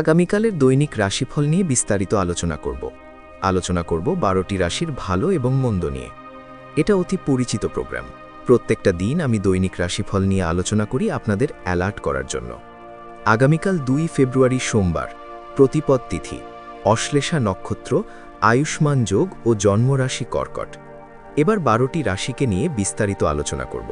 আগামীকালের দৈনিক রাশিফল নিয়ে বিস্তারিত আলোচনা করব। আলোচনা করব বারোটি রাশির ভালো এবং মন্দ নিয়ে। এটা অতি পরিচিত প্রোগ্রাম। প্রত্যেকটা দিন আমি দৈনিক রাশিফল নিয়ে আলোচনা করি আপনাদের অ্যালার্ট করার জন্য। আগামীকাল দুই ফেব্রুয়ারি সোমবার, প্রতিপদ তিথি, অশ্লেষা নক্ষত্র, আয়ুষ্মান যোগ ও জন্মরাশি কর্কট। এবার বারোটি রাশিকে নিয়ে বিস্তারিত আলোচনা করব।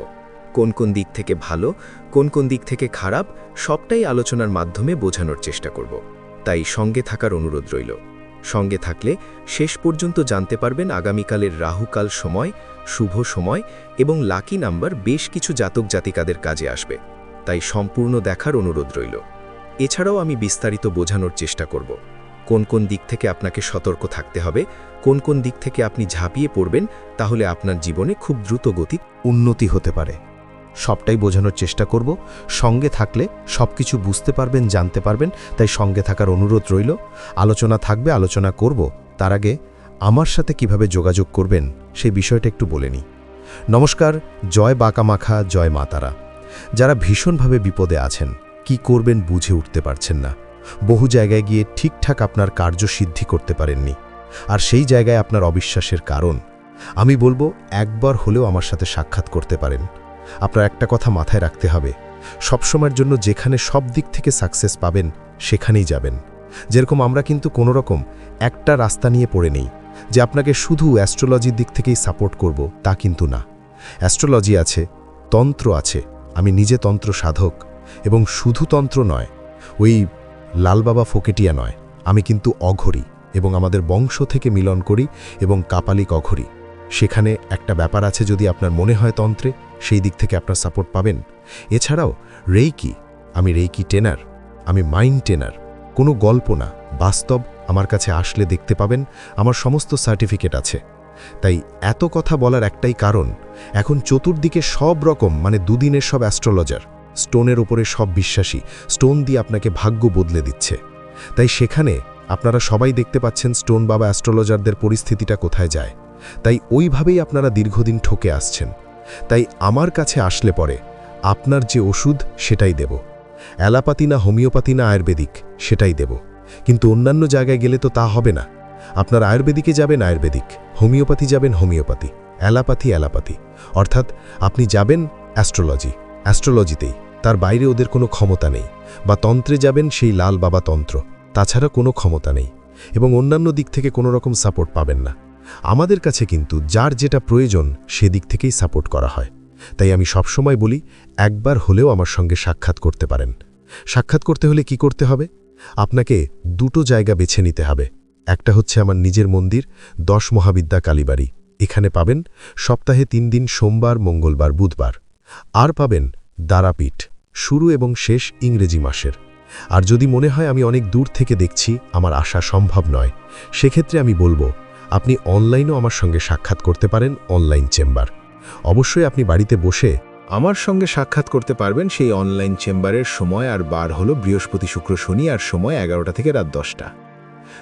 কোন কোন দিক থেকে ভালো, কোন কোন দিক থেকে খারাপ, সবটাই আলোচনার মাধ্যমে বোঝানোর চেষ্টা করব। তাই সঙ্গে থাকার অনুরোধ রইল। সঙ্গে থাকলে শেষ পর্যন্ত জানতে পারবেন আগামীকালের রাহুকাল সময়, শুভ সময় এবং লাকি নাম্বার বেশ কিছু জাতক জাতিকাদের কাজে আসবে। তাই সম্পূর্ণ দেখার অনুরোধ রইল। এছাড়াও আমি বিস্তারিত বোঝানোর চেষ্টা করব। কোন কোন দিক থেকে আপনাকে সতর্ক থাকতে হবে, কোন কোন দিক থেকে আপনি ঝাঁপিয়ে পড়বেন, তাহলে আপনার জীবনে খুব দ্রুত গতি উন্নতি হতে পারে। সবটাই বোঝানোর চেষ্টা করব। সঙ্গে থাকলে সব কিছু বুঝতে পারবেন, জানতে পারবেন, তাই সঙ্গে থাকার অনুরোধ রইল। আলোচনা থাকবে, আলোচনা করব। তার আগে আমার সাথে কীভাবে যোগাযোগ করবেন সেই বিষয়টা একটু বলে নিই। নমস্কার, জয় বাঁকামাখা, জয় মাতারা। যারা ভীষণভাবে বিপদে আছেন, কি করবেন বুঝে উঠতে পারছেন না। বহু জায়গায় গিয়ে ঠিকঠাক আপনার কার্যসিদ্ধি করতে পারেননি। আর সেই জায়গায় আপনার অবিশ্বাসের কারণ। আমি বলব, একবার হলেও আমার সাথে সাক্ষাৎ করতে পারেন। আপনার একটা কথা মাথায় রাখতে হবে। সবসময়ের জন্য যেখানে সব দিক থেকে সাকসেস পাবেন, সেখানেই যাবেন। যেরকম আমরা কিন্তু কোনো রকম একটা রাস্তা নিয়ে পড়ে নেই যে আপনাকে শুধু অ্যাস্ট্রোলজির দিক থেকেই সাপোর্ট করব, তা কিন্তু না। অ্যাস্ট্রোলজি আছে, তন্ত্র আছে, আমি নিজে তন্ত্র সাধক এবং শুধু তন্ত্র নয়, ওই লালবাবা ফোকেটিয়া নয়, আমি কিন্তু অঘরি এবং আমাদের বংশ থেকে মিলন করি এবং কাপালিক অঘরি। সেখানে একটা ব্যাপার আছে যদি আপনার মনে হয় তন্ত্রে সেই দিক থেকে আপনার সাপোর্ট পাবেন। এছাড়াও রেইকি আমি রেইকি টেনার আমি মাইন্ড টেনার কোনো গল্প না, বাস্তব আমার কাছে আসলে দেখতে পাবেন, আমার সমস্ত সার্টিফিকেট আছে। তাই এত কথা বলার একটাই কারণ, এখন চতুর্দিকে সব রকম মানে দুদিনের সব অ্যাস্ট্রোলজার স্টোনের ওপরে সব বিশ্বাসী স্টোন দিয়ে আপনাকে ভাগ্য বদলে দিচ্ছে। তাই সেখানে আপনারা সবাই দেখতে পাচ্ছেন স্টোন বাবা অ্যাস্ট্রোলজারদের পরিস্থিতিটা কোথায় যায়। তাই ওইভাবেই আপনারা দীর্ঘদিন ঠকে আসছেন। তাই আমার কাছে আসলে পরে। আপনার যে ওষুধ, সেটাই দেব। অ্যালাপাতি না হোমিওপ্যাথি না আয়ুর্বেদিক, সেটাই দেব। কিন্তু অন্যান্য জায়গায় গেলে তো তা হবে না। আপনার আয়ুর্বেদিকে যাবেন আয়ুর্বেদিক, হোমিওপ্যাথি যাবেন হোমিওপ্যাথি, অ্যালাপাথি অ্যালাপাথি। অর্থাৎ আপনি যাবেন অ্যাস্ট্রোলজি, অ্যাস্ট্রোলজিতেই। তার বাইরে ওদের কোনো ক্ষমতা নেই। বা তন্ত্রে যাবেন সেই লাল বাবা তন্ত্র। তাছাড়া কোনো ক্ষমতা নেই। এবং অন্যান্য দিক থেকে কোনো রকম সাপোর্ট পাবেন না। আমাদের কাছে কিন্তু যার যেটা প্রয়োজন সেদিক থেকেই সাপোর্ট করা হয়। তাই আমি সবসময় বলি, একবার হলেও আমার সঙ্গে সাক্ষাৎ করতে পারেন। সাক্ষাৎ করতে হলে কি করতে হবে? আপনাকে দুটো জায়গা বেছে নিতে হবে। একটা হচ্ছে আমার নিজের মন্দির, দশ মহাবিদ্যা কালীবাড়ি। এখানে পাবেন সপ্তাহে তিন দিন সোমবার, মঙ্গলবার, বুধবার। আর পাবেন দ্বারাপীঠ শুরু এবং শেষ ইংরেজি মাসের। আর যদি মনে হয় আমি অনেক দূর থেকে দেখছি, আমার আসা সম্ভব নয়। সেক্ষেত্রে আমি বলব আপনি অনলাইনও আমার সঙ্গে সাক্ষাৎ করতে পারেন অনলাইন চেম্বার। অবশ্যই আপনি বাড়িতে বসে আমার সঙ্গে সাক্ষাৎ করতে পারবেন সেই অনলাইন চেম্বারের সময় আর বার হলো বৃহস্পতি শুক্র শনি আর সময় এগারোটা থেকে রাত দশটা।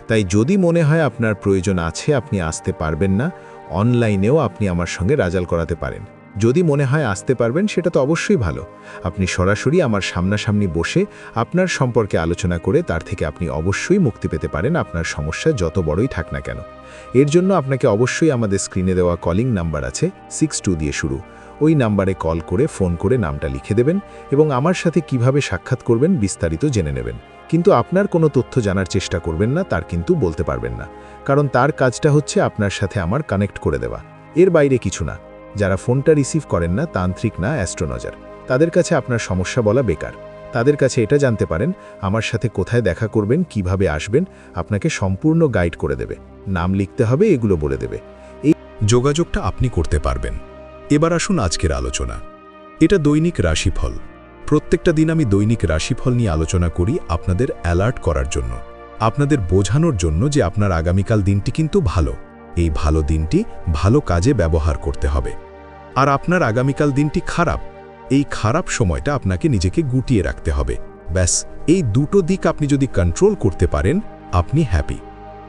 তাই যদি মনে হয় আপনার প্রয়োজন আছে, আপনি আসতে পারবেন না, অনলাইনেও আপনি আমার সঙ্গে রাজাল করাতে পারেন। যদি মনে হয় আসতে পারবেন, সেটা তো অবশ্যই ভালো। আপনি সরাসরি আমার সামনাসামনি বসে আপনার সম্পর্কে আলোচনা করে তার থেকে আপনি অবশ্যই মুক্তি পেতে পারেন, আপনার সমস্যা যত বড়ই থাক না কেন। এর জন্য আপনাকে অবশ্যই আমাদের স্ক্রিনে দেওয়া কলিং নাম্বার আছে সিক্স টু দিয়ে শুরু। ওই নাম্বারে কল করে, ফোন করে নামটা লিখে দেবেন এবং আমার সাথে কীভাবে সাক্ষাৎ করবেন বিস্তারিত জেনে নেবেন। কিন্তু আপনার কোনো তথ্য জানার চেষ্টা করবেন না, তার কিন্তু বলতে পারবেন না। কারণ তার কাজটা হচ্ছে আপনার সাথে আমার কানেক্ট করে দেওয়া। এর বাইরে কিছু না। যারা ফোনটা রিসিভ করেন না, তান্ত্রিক না, অ্যাস্ট্রোনজার। তাদের কাছে আপনার সমস্যা বলা বেকার। তাদের কাছে এটা জানতে পারেন, আমার সাথে কোথায় দেখা করবেন, কীভাবে আসবেন, আপনাকে সম্পূর্ণ গাইড করে দেবে। নাম লিখতে হবে, এগুলো বলে দেবে। এই যোগাযোগটা আপনি করতে পারবেন। এবার আসুন আজকের আলোচনা। এটা দৈনিক রাশিফল। প্রত্যেকটা দিন আমি দৈনিক রাশিফল নিয়ে আলোচনা করি আপনাদের অ্যালার্ট করার জন্য। আপনাদের বোঝানোর জন্য যে আপনার আগামীকাল দিনটি কিন্তু ভালো। এই ভালো দিনটি ভালো কাজে ব্যবহার করতে হবে। আর আপনার আগামীকাল দিনটি খারাপ। এই খারাপ সময়টা আপনাকে নিজেকে গুটিয়ে রাখতে হবে। ব্যাস, এই দুটো দিক আপনি যদি কন্ট্রোল করতে পারেন, আপনি হ্যাপি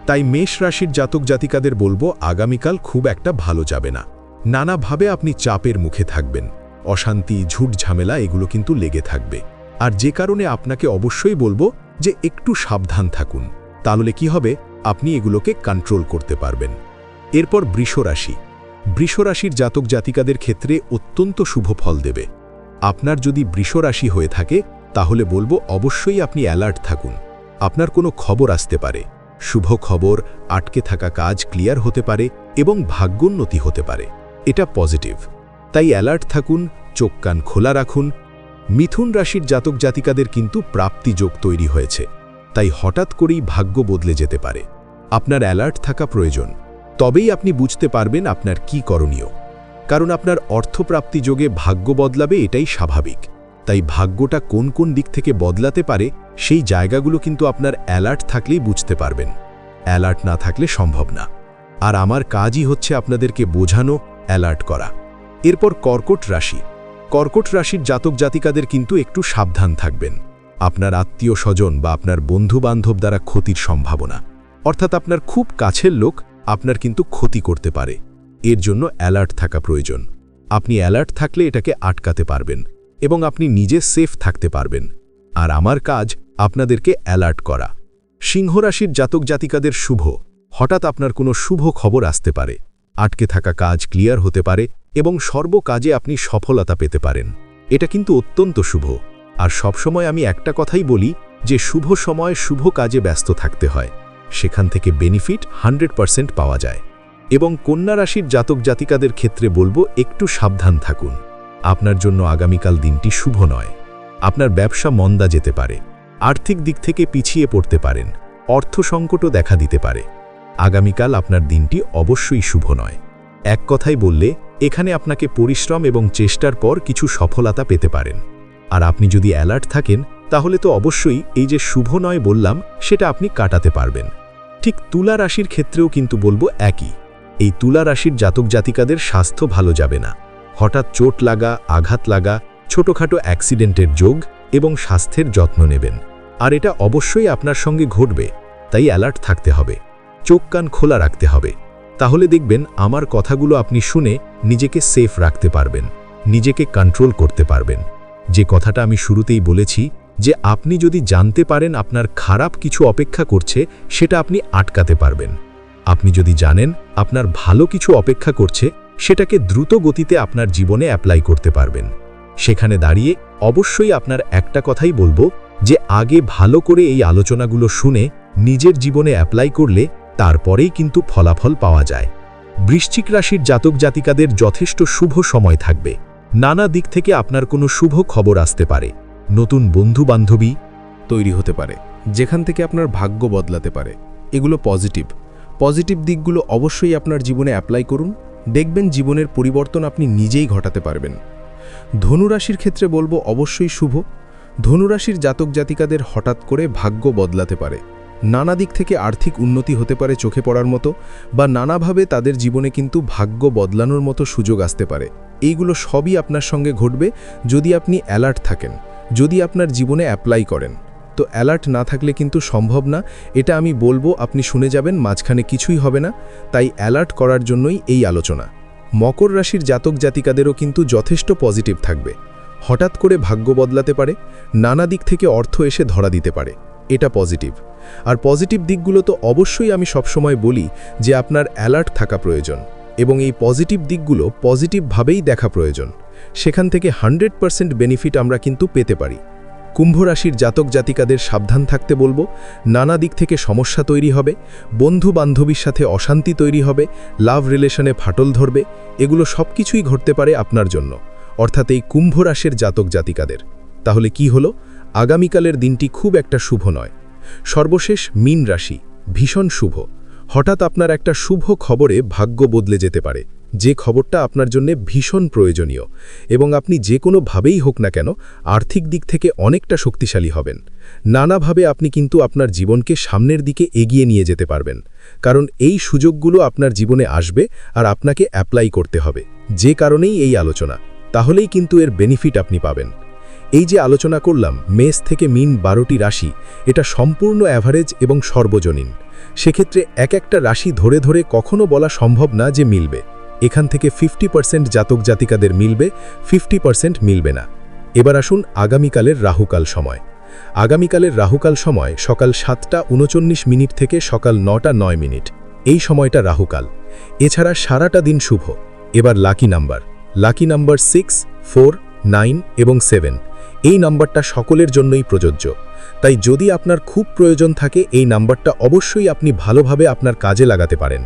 তাই মেষ রাশির জাতক জাতিকাদের বলব, আগামীকাল খুব একটা ভালো যাবে না। নানাভাবে আপনি চাপের মুখে থাকবেন। অশান্তি, ঝুট ঝামেলা, এগুলো কিন্তু লেগে থাকবে। আর যে কারণে আপনাকে অবশ্যই বলব যে একটু সাবধান থাকুন। তাহলে কি হবে? আপনি এগুলোকে কন্ট্রোল করতে পারবেন। এরপর বৃষরাশি। বৃষরাশির জাতক জাতিকাদের ক্ষেত্রে অত্যন্ত শুভ ফল দেবে। আপনার যদি বৃষরাশি হয়ে থাকে, তাহলে বলব অবশ্যই আপনি অ্যালার্ট থাকুন। আপনার কোনো খবর আসতে পারে। শুভ খবর, আটকে থাকা কাজ ক্লিয়ার হতে পারে এবং ভাগ্যোন্নতি হতে পারে। এটা পজিটিভ। তাই অ্যালার্ট থাকুন, চোখ কান খোলা রাখুন। মিথুন রাশির জাতক জাতিকাদের কিন্তু প্রাপ্তি যোগ তৈরি হয়েছে। তাই হঠাৎ করেই ভাগ্য বদলে যেতে পারে। আপনার অ্যালার্ট থাকা প্রয়োজন। তবেই আপনি বুঝতে পারবেন আপনার কি করণীয়। কারণ আপনার অর্থপ্রাপ্তি যোগে ভাগ্য বদলাবে এটাই স্বাভাবিক। তাই ভাগ্যটা কোন কোন দিক থেকে বদলাতে পারে, সেই জায়গাগুলো কিন্তু আপনার অ্যালার্ট থাকলেই বুঝতে পারবেন। অ্যালার্ট না থাকলে সম্ভব না। আর আমার কাজই হচ্ছে আপনাদেরকে বোঝানো, অ্যালার্ট করা। এরপর কর্কট রাশি। কর্কট রাশির জাতক জাতিকাদের কিন্তু একটু সাবধান থাকবেন। আপনার আত্মীয় স্বজন বা আপনার বন্ধু বান্ধব দ্বারা ক্ষতির সম্ভাবনা। অর্থাৎ আপনার খুব কাছের লোক আপনার কিন্তু ক্ষতি করতে পারে। এর জন্য অ্যালার্ট থাকা প্রয়োজন। আপনি অ্যালার্ট থাকলে এটাকে আটকাতে পারবেন এবং আপনি নিজে সেফ থাকতে পারবেন। আর আমার কাজ, আপনাদেরকে অ্যালার্ট করা। সিংহরাশির জাতক জাতিকাদের শুভ। হঠাৎ আপনার কোনো শুভ খবর আসতে পারে। আটকে থাকা কাজ ক্লিয়ার হতে পারে এবং সর্ব কাজে আপনি সফলতা পেতে পারেন। এটা কিন্তু অত্যন্ত শুভ। আর সবসময় আমি একটা কথাই বলি যে শুভ সময় শুভ কাজে ব্যস্ত থাকতে হয়। সেখান থেকে বেনিফিট হান্ড্রেড পারসেন্ট পাওয়া যায়। এবং কন্যা রাশির জাতক জাতিকাদের ক্ষেত্রে বলব, একটু সাবধান থাকুন। আপনার জন্য আগামীকাল দিনটি শুভ নয়। আপনার ব্যবসা মন্দা যেতে পারে। আর্থিক দিক থেকে পিছিয়ে পড়তে পারেন। অর্থ সংকটও দেখা দিতে পারে। আগামীকাল আপনার দিনটি অবশ্যই শুভ নয়। এক কথাই বললে, এখানে আপনাকে পরিশ্রম এবং চেষ্টার পর কিছু সফলতা পেতে পারেন। আর আপনি যদি অ্যালার্ট থাকেন, তাহলে তো অবশ্যই এই যে শুভ নয় বললাম, সেটা আপনি কাটাতে পারবেন। ঠিক তুলা রাশির ক্ষেত্রেও কিন্তু বলব একই। এই তুলা রাশির জাতক জাতিকাদের স্বাস্থ্য ভালো যাবে না। হঠাৎ চোট লাগা, আঘাত লাগা, ছোটখাটো অ্যাক্সিডেন্টের যোগ এবং স্বাস্থ্যের যত্ন নেবেন। আর এটা অবশ্যই আপনার সঙ্গে ঘটবে, তাই অ্যালার্ট থাকতে হবে। চোখ কান খোলা রাখতে হবে। তাহলে দেখবেন আমার কথাগুলো আপনি শুনে নিজেকে সেফ রাখতে পারবেন, নিজেকে কন্ট্রোল করতে পারবেন। যে কথাটা আমি শুরুতেই বলেছি যে আপনি যদি জানতে পারেন আপনার খারাপ কিছু অপেক্ষা করছে, সেটা আপনি আটকাতে পারবেন। আপনি যদি জানেন আপনার ভালো কিছু অপেক্ষা করছে, সেটাকে দ্রুত গতিতে আপনার জীবনে অ্যাপ্লাই করতে পারবেন। সেখানে দাঁড়িয়ে অবশ্যই আপনার একটা কথাই বলব, যে আগে ভালো করে এই আলোচনাগুলো শুনে নিজের জীবনে অ্যাপ্লাই করলে তারপরেই কিন্তু ফলাফল পাওয়া যায়। বৃশ্চিক রাশির জাতক জাতিকাদের যথেষ্ট শুভ সময় থাকবে। নানা দিক থেকে আপনার কোনো শুভ খবর আসতে পারে। নতুন বন্ধু বান্ধবী তৈরি হতে পারে, যেখান থেকে আপনার ভাগ্য বদলাতে পারে। এগুলো পজিটিভ। পজিটিভ দিকগুলো অবশ্যই আপনার জীবনে অ্যাপ্লাই করুন। দেখবেন জীবনের পরিবর্তন আপনি নিজেই ঘটাতে পারবেন। ধনুরাশির ক্ষেত্রে বলব অবশ্যই শুভ। ধনুরাশির জাতক জাতিকাদের হঠাৎ করে ভাগ্য বদলাতে পারে। নানা দিক থেকে আর্থিক উন্নতি হতে পারে চোখে পড়ার মতো বা নানাভাবে তাদের জীবনে কিন্তু ভাগ্য বদলানোর মতো সুযোগ আসতে পারে। এইগুলো সবই আপনার সঙ্গে ঘটবে যদি আপনি অ্যালার্ট থাকেন। যদি আপনার জীবনে অ্যাপ্লাই করেন, তো অ্যালার্ট না থাকলে কিন্তু সম্ভব না। এটা আমি বলব, আপনি শুনে যাবেন, মাঝখানে কিছুই হবে না। তাই অ্যালার্ট করার জন্যই এই আলোচনা। মকর রাশির জাতক জাতিকাদেরও কিন্তু যথেষ্ট পজিটিভ থাকবে। হঠাৎ করে ভাগ্য বদলাতে পারে, নানা দিক থেকে অর্থ এসে ধরা দিতে পারে। এটা পজিটিভ আর পজিটিভ দিকগুলো তো অবশ্যই আমি সবসময় বলি যে আপনার অ্যালার্ট থাকা প্রয়োজন। এবং এই পজিটিভ দিকগুলো পজিটিভভাবেই দেখা প্রয়োজন। সেখান থেকে হান্ড্রেড পারসেন্ট বেনিফিট আমরা কিন্তু পেতে পারি। কুম্ভ রাশির জাতক জাতিকাদের সাবধান থাকতে বলব, নানা দিক থেকে সমস্যা তৈরি হবে বন্ধু বান্ধবীর সাথে অশান্তি তৈরি হবে, লাভ রিলেশনে ফাটল ধরবে, এগুলো সব কিছুই ঘটতে পারে আপনার জন্য। অর্থাৎ এই কুম্ভ রাশির জাতক জাতিকাদের। তাহলে কি হলো? আগামীকালের দিনটি খুব একটা শুভ নয়। সর্বশেষ মিন রাশি, ভীষণ শুভ। হঠাৎ আপনার একটা শুভ খবরে ভাগ্য বদলে যেতে পারে। যে খবরটা আপনার জন্য ভীষণ প্রয়োজনীয় এবং আপনি যে কোনোভাবেই হোক না কেন আর্থিক দিক থেকে অনেকটা শক্তিশালী হবেন। নানাভাবে আপনি কিন্তু আপনার জীবনকে সামনের দিকে এগিয়ে নিয়ে যেতে পারবেন। কারণ এই সুযোগগুলো আপনার জীবনে আসবে আর আপনাকে অ্যাপ্লাই করতে হবে। যে কারণেই এই আলোচনা, তাহলেই কিন্তু এর বেনিফিট আপনি পাবেন। এই যে আলোচনা করলাম, মেষ থেকে মিন বারোটি রাশি, এটা সম্পূর্ণ অ্যাভারেজ এবং সর্বজনীন। সেক্ষেত্রে এক একটা রাশি ধরে ধরে কখনো বলা সম্ভব না যে মিলবে। এখান থেকে ফিফটি পার্সেন্ট জাতক জাতিকাদের মিলবে ফিফটি পার্সেন্ট মিলবে না। এবার আসুন আগামীকালের রাহুকাল সময়। আগামীকালের রাহুকাল সময় সকাল সাতটা উনচল্লিশ মিনিট থেকে সকাল নটা নয় মিনিট। এই সময়টা রাহুকাল। এছাড়া সারাটা দিন শুভ। এবার lucky number lucky number six four nine এবং সেভেন এই নাম্বারটা সকলের জন্যই প্রযোজ্য। তাই যদি আপনার খুব প্রয়োজন থাকে, এই নাম্বারটা অবশ্যই আপনি ভালোভাবে আপনার কাজে লাগাতে পারেন।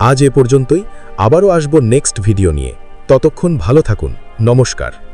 আজ এ পর্যন্তই, আবারও আসব নেক্সট ভিডিও নিয়ে। ততক্ষণ ভালো থাকুন, নমস্কার।